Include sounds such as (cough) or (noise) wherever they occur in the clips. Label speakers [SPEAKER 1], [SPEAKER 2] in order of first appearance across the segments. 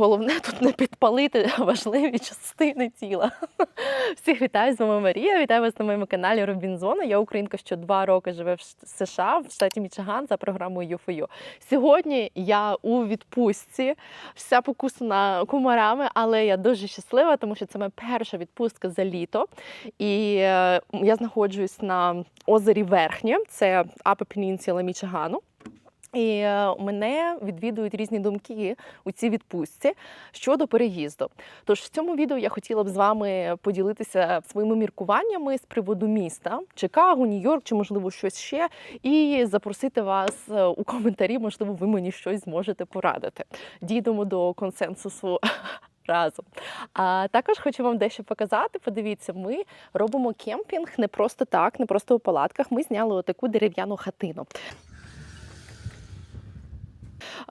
[SPEAKER 1] головне тут не підпалити (laughs) важливі частини тіла. Всіх вітаю, з вами Марія. Вітаю вас на моєму каналі Робінзона. Я українка, що два роки живе в США, в штаті Мічиган за програмою UFU. Сьогодні я у відпустці, вся покусана комарами, але я дуже щаслива, тому що це моя перша відпустка за літо. І е, я знаходжусь на озері Верхнє, це Peninsula Мічигану. І е, мене відвідують різні думки у цій відпустці щодо переїзду. Тож в цьому відео я хотіла б з вами поділитися своїми міркуваннями з приводу міста Чикаго, Нью-Йорк чи можливо щось ще, і запросити вас е, у коментарі. Можливо, ви мені щось зможете порадити. Дійдемо до консенсусу. (laughs) Разом. А також хочу вам дещо показати. Подивіться, ми робимо кемпінг не просто так, не просто у палатках. Ми зняли отаку дерев'яну хатину.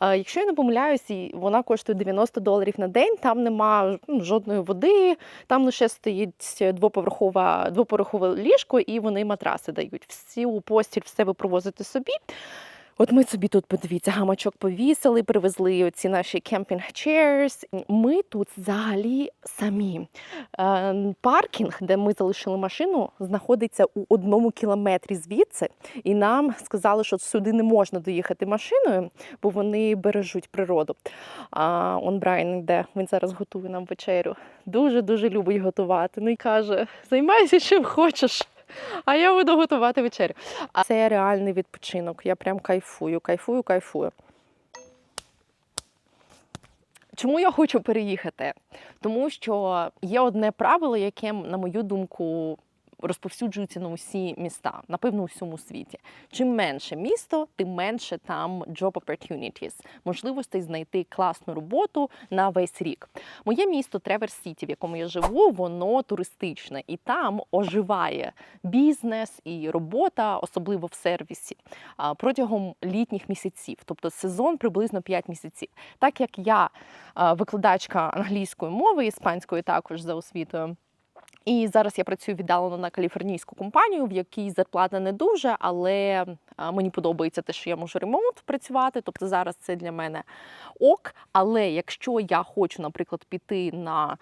[SPEAKER 1] Якщо я не помиляюсь, вона коштує 90 доларів на день, там нема ну, жодної води, там лише стоїть двоповерхове ліжко, і вони матраси дають. Всю постіль все ви провозите собі. От ми собі тут подивіться, гамачок повісили, привезли оці наші кемпінг chairs. Ми тут взагалі самі. Е, Паркінг, де ми залишили машину, знаходиться у одному кілометрі звідси, і нам сказали, що сюди не можна доїхати машиною, бо вони бережуть природу. А он Брайан йде, він зараз готує нам вечерю. Дуже дуже любить готувати. Ну і каже: займайся чим хочеш. А я буду готувати вечерю. А це реальний відпочинок. Я прям кайфую, кайфую, кайфую. Чому я хочу переїхати? Тому що є одне правило, яке, на мою думку, розповсюджується на усі міста, напевно, у всьому світі. Чим менше місто, тим менше там job opportunities, можливостей знайти класну роботу на весь рік. Моє місто Тревер Сіті, в якому я живу, воно туристичне, і там оживає бізнес і робота, особливо в сервісі, протягом літніх місяців, тобто сезон приблизно 5 місяців. Так як я викладачка англійської мови, іспанської також за освітою. І зараз я працюю віддалено на каліфорнійську компанію, в якій зарплата не дуже, але мені подобається те, що я можу ремонт працювати. Тобто зараз це для мене ок. Але якщо я хочу, наприклад, піти на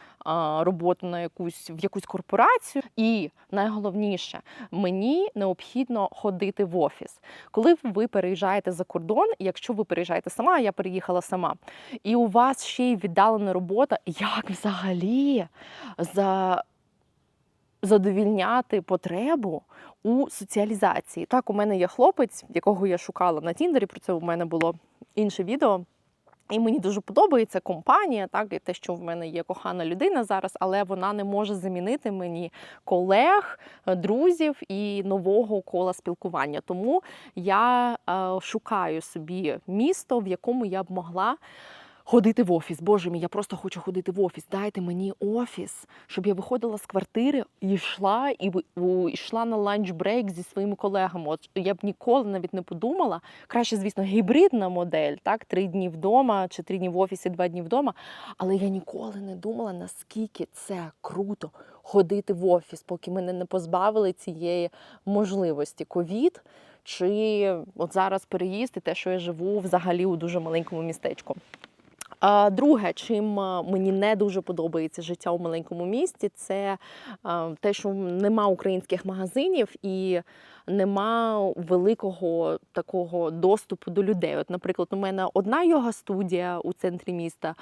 [SPEAKER 1] роботу на якусь в якусь корпорацію, і найголовніше, мені необхідно ходити в офіс. Коли ви переїжджаєте за кордон, якщо ви переїжджаєте сама, я переїхала сама, і у вас ще й віддалена робота, як взагалі за задовільняти потребу у соціалізації. Так, у мене є хлопець, якого я шукала на Тіндері. Про це у мене було інше відео. І мені дуже подобається компанія, так і те, що в мене є кохана людина зараз, але вона не може замінити мені колег, друзів і нового кола спілкування. Тому я е, шукаю собі місто, в якому я б могла ходити в офіс. Боже мій, я просто хочу ходити в офіс. Дайте мені офіс, щоб я виходила з квартири йшла і йшла на ланч-брейк зі своїми колегами. От я б ніколи навіть не подумала. Краще, звісно, гібридна модель, так, три дні вдома чи три дні в офісі, два дні вдома. Але я ніколи не думала, наскільки це круто ходити в офіс, поки мене не позбавили цієї можливості. Ковід. Чи от зараз переїзд і те, що я живу взагалі у дуже маленькому містечку. Друге, чим мені не дуже подобається життя у маленькому місті, це те, що нема українських магазинів і нема великого такого доступу до людей. От, наприклад, у мене одна йога студія у центрі міста,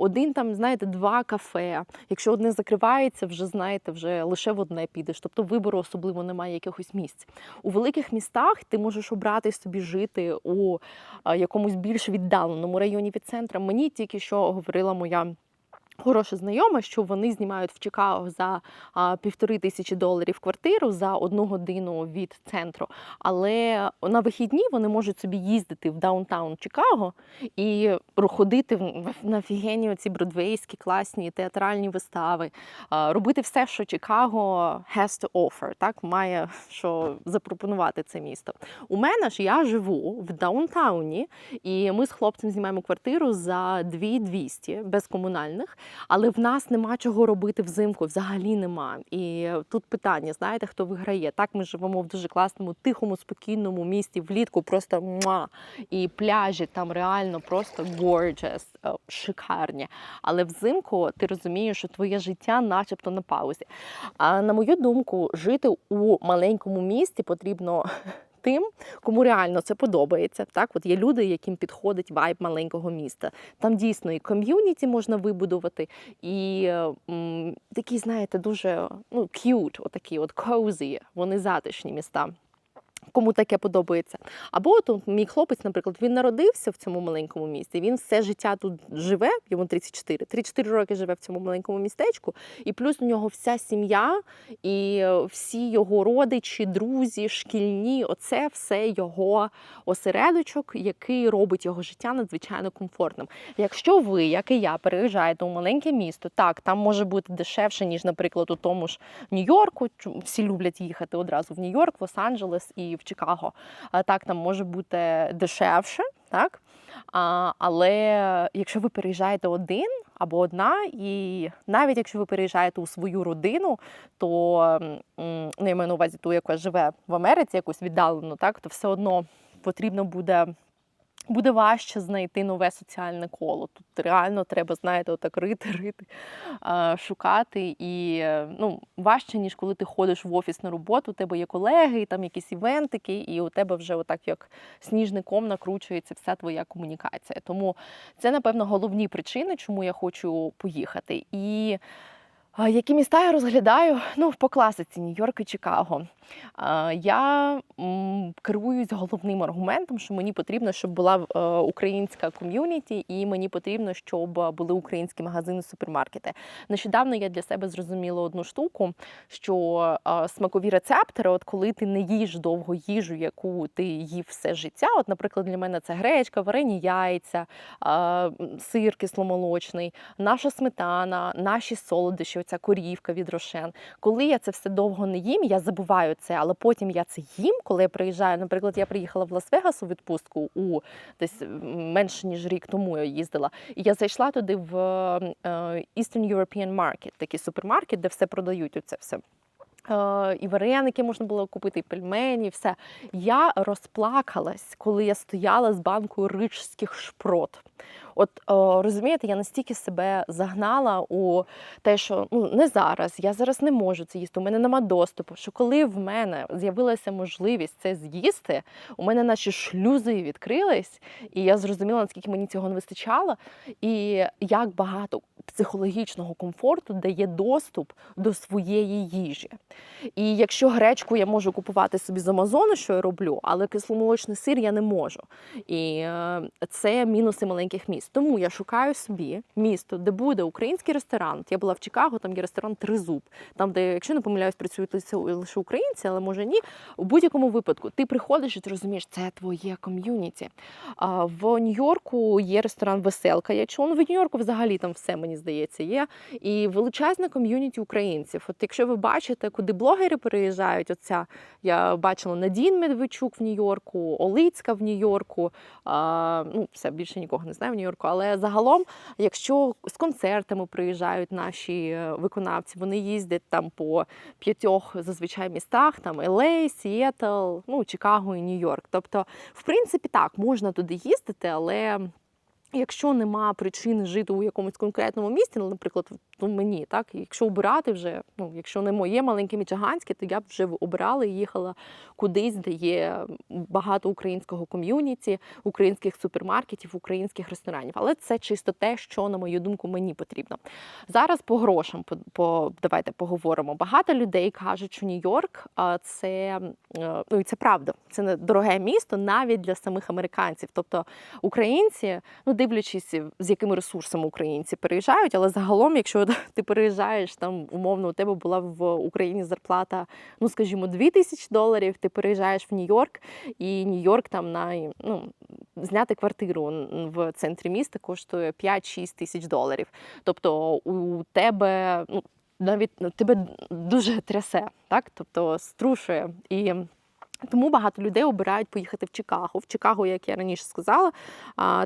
[SPEAKER 1] один там, знаєте, два кафе. Якщо одне закривається, вже знаєте, вже лише в одне підеш. Тобто вибору особливо немає якихось місць. У великих містах ти можеш обрати собі жити у якомусь більш віддаленому районі від центру. Мені тільки що говорила моя. Хороша знайома, що вони знімають в Чикаго за півтори тисячі доларів квартиру за одну годину від центру. Але на вихідні вони можуть собі їздити в даунтаун Чикаго і ходити на офігенні оці бродвейські класні театральні вистави, робити все, що Чикаго has to offer, так має що запропонувати це місто. У мене ж я живу в даунтауні, і ми з хлопцем знімаємо квартиру за 2200 без комунальних. Але в нас нема чого робити взимку, взагалі нема. І тут питання: знаєте, хто виграє? Так, ми живемо в дуже класному, тихому, спокійному місті, влітку просто муа, і пляжі там реально просто gorgeous, е, шикарні. Але взимку ти розумієш, що твоє життя, начебто, на паузі. А на мою думку, жити у маленькому місті потрібно. Тим, кому реально це подобається, так от є люди, яким підходить вайб маленького міста. Там дійсно і ком'юніті можна вибудувати, і м, такі, знаєте, дуже ну cute, отакі от cozy, вони затишні міста. Кому таке подобається. Або от мій хлопець, наприклад, він народився в цьому маленькому місті. Він все життя тут живе, йому 34, 34 роки живе в цьому маленькому містечку, і плюс у нього вся сім'я і е, всі його родичі, друзі, шкільні оце все його осередочок, який робить його життя надзвичайно комфортним. Якщо ви, як і я, переїжджаєте у маленьке місто, так там може бути дешевше, ніж, наприклад, у тому ж Нью-Йорку. Всі люблять їхати одразу в Нью-Йорк, Лос-Анджелес і в Чикаго. Так там може бути дешевше, так? А, але якщо ви переїжджаєте один або одна, і навіть якщо ви переїжджаєте у свою родину, то не ну, маю на увазі ту, яка живе в Америці, якусь віддалено, так, то все одно потрібно буде. Буде важче знайти нове соціальне коло. Тут реально треба, знаєте, отак рити, (laughs) рити, шукати. І е, ну, важче, ніж коли ти ходиш в офіс на роботу, у тебе є колеги, і там якісь івентики, і у тебе вже отак як сніжником накручується вся твоя комунікація. Тому це, напевно, головні причини, чому я хочу поїхати. І які міста я розглядаю? Ну, по класиці Нью-Йорк і Чикаго. Я керуюсь головним аргументом, що мені потрібно, щоб була е, українська ком'юніті, і мені потрібно, щоб були українські магазини, супермаркети. Нещодавно я для себе зрозуміла одну штуку, що смакові рецептори, от коли ти не їш довго їжу, яку ти їв все життя. От, наприклад, для мене це гречка, варені яйця, сир кисломолочний, наша сметана, наші солодощі, оця корівка від рошен. Коли я це все довго не їм, я забуваю це, але потім я це їм, коли я приїжджаю. Наприклад, я приїхала в Лас-Вегас у відпустку у десь менше ніж рік тому я їздила. І я зайшла туди в е, Eastern European Market, такий супермаркет, де все продають. Оце все. Е, І вареники можна було купити, і пельмені, і все. Я розплакалась, коли я стояла з банкою рижських шпрот. От розумієте, я настільки себе загнала у те, що ну не зараз, я зараз не можу це їсти. У мене нема доступу. Що коли в мене з'явилася можливість це з'їсти, у мене наші шлюзи відкрились, і я зрозуміла, наскільки мені цього не вистачало, і як багато психологічного комфорту дає доступ до своєї їжі. І якщо гречку я можу купувати собі з Амазону, що я роблю, але кисломолочний сир я не можу. І е, це мінуси маленьких міст. Тому я шукаю собі місто, де буде український ресторан. Я була в Чикаго, там є ресторан Тризуб, там, де, якщо не помиляюсь, працюють лише українці, але може ні. У будь-якому випадку ти приходиш і ти розумієш, це твоє ком'юніті. В Нью-Йорку є ресторан Веселка. Я чула, ну, в Нью-Йорку взагалі там все мені здається є. І величезне ком'юніті українців. От якщо ви бачите, куди блогери переїжджають, оця я бачила Надін Медведчук в Нью-Йорку, Олицька в Нью-Йорку. Ну, все більше нікого не знаю в Нью-Йорку. Але загалом, якщо з концертами приїжджають наші е, виконавці, вони їздять там по п'ятьох зазвичай містах: там LA, Сіетл, ну Чикаго і Нью-Йорк. Тобто, в принципі, так можна туди їздити, але. Якщо нема причини жити у якомусь конкретному місті, ну, наприклад, ну, мені, так, якщо обирати вже, ну, якщо не моє маленьке Мічиганське, то я б вже обирала і їхала кудись, де є багато українського ком'юніті, українських супермаркетів, українських ресторанів. Але це чисто те, що, на мою думку, мені потрібно. Зараз по грошам по, по давайте поговоримо. Багато людей кажуть, що Нью-Йорк це е, ну і це правда, це не дороге місто навіть для самих американців. Тобто українці, ну дивлячись, з якими ресурсами українці переїжджають, але загалом, якщо (laughs) ти переїжджаєш там, умовно, у тебе була в Україні зарплата, ну скажімо, 2 тисячі доларів, ти переїжджаєш в Нью-Йорк, і Нью-Йорк там на ну. Зняти квартиру в центрі міста коштує 5-6 тисяч доларів. Тобто у тебе ну навіть ну, тебе дуже трясе, так тобто струшує і. Тому багато людей обирають поїхати в Чикаго. В Чикаго, як я раніше сказала,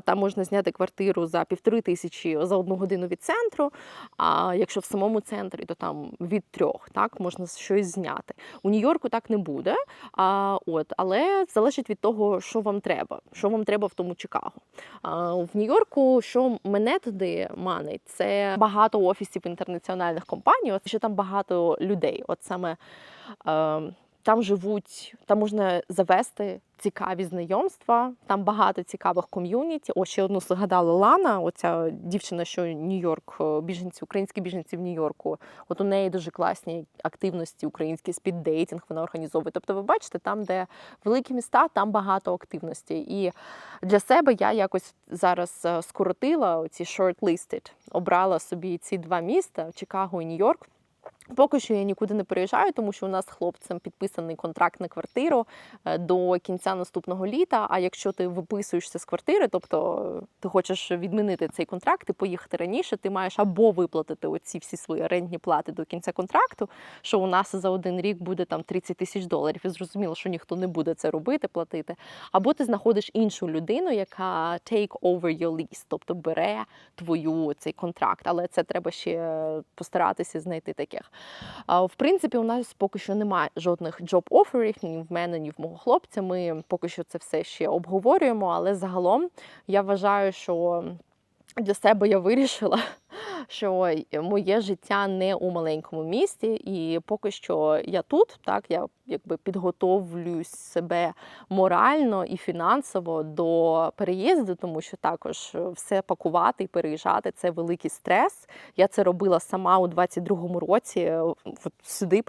[SPEAKER 1] там можна зняти квартиру за півтори тисячі за одну годину від центру. А якщо в самому центрі, то там від трьох так можна щось зняти. У Нью-Йорку так не буде. А, от, але залежить від того, що вам треба, що вам треба в тому Чикаго. А, в Нью-Йорку, що мене туди манить, це багато офісів інтернаціональних компаній, от що там багато людей. От саме. Там живуть, там можна завести цікаві знайомства, там багато цікавих ком'юніті. О, ще одну згадала Лана, оця дівчина, що Нью-Йорк, е, біженці, українські біженці в Нью-Йорку. От у неї дуже класні активності, український спіддейтинг вона організовує. Тобто, ви бачите, там, де великі міста, там багато активності. І для себе я якось зараз е, скоротила ці shortlisted, обрала собі ці два міста Чикаго і Нью-Йорк. Поки що я нікуди не переїжджаю, тому що у нас з хлопцем підписаний контракт на квартиру е, до кінця наступного літа. А якщо ти виписуєшся з квартири, тобто е, ти хочеш відмінити цей контракт і поїхати раніше, ти маєш або виплатити оці всі свої орендні плати до кінця контракту, що у нас за один рік буде там 30 тисяч доларів. І зрозуміло, що ніхто не буде це робити, платити. Або ти знаходиш іншу людину, яка take over your lease, тобто бере твою цей контракт. Але це треба ще постаратися знайти таких. В принципі, у нас поки що немає жодних джоб-оферів, ні в мене, ні в мого хлопця. Ми поки що це все ще обговорюємо, але загалом я вважаю, що для себе я вирішила, що моє життя не у маленькому місті, і поки що я тут, так я якби підготовлюсь себе морально і фінансово до переїзду, тому що також все пакувати і переїжджати це великий стрес. Я це робила сама у 22-му році, сюди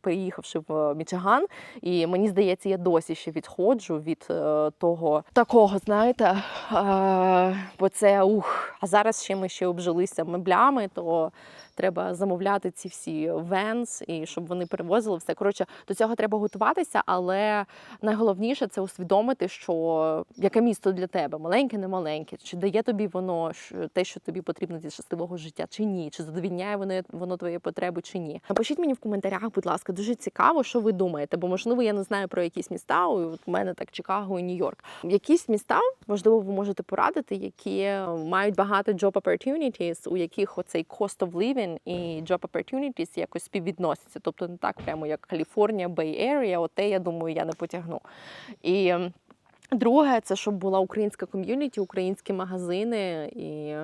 [SPEAKER 1] переїхавши в Мічиган. І мені здається, я досі ще відходжу від е, того такого, знаєте, е, бо це ух. А зараз ще ми ще обжилися меблями, то треба замовляти ці всі венс, і щоб вони перевозили все. Коротше, до цього треба готуватися, але найголовніше це усвідомити, що яке місто для тебе маленьке, не маленьке, чи дає тобі воно те, що тобі потрібно для щасливого життя, чи ні, чи задовільняє воно, воно твої потреби, чи ні. Напишіть мені в коментарях, будь ласка, дуже цікаво, що ви думаєте, бо можливо я не знаю про якісь міста. У мене так Чикаго і Нью-Йорк. Якісь міста, можливо, ви можете порадити, які мають багато job opportunities, у яких оцей cost of living і job opportunities якось співвідносяться. Тобто не так прямо як Каліфорнія, Bay Area, оте, я думаю, я не потягну. І друге, це щоб була українська ком'юніті, українські магазини і.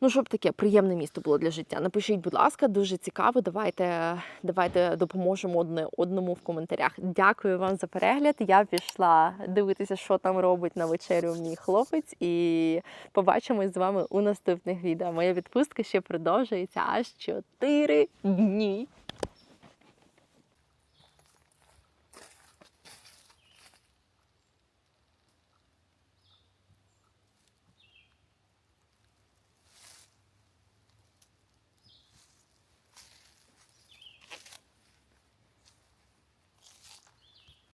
[SPEAKER 1] Ну, щоб таке приємне місто було для життя. Напишіть, будь ласка, дуже цікаво. Давайте, давайте допоможемо одне одному в коментарях. Дякую вам за перегляд. Я пішла дивитися, що там робить на вечерю мій хлопець, і побачимось з вами у наступних відео. Моя відпустка ще продовжується аж 4 дні.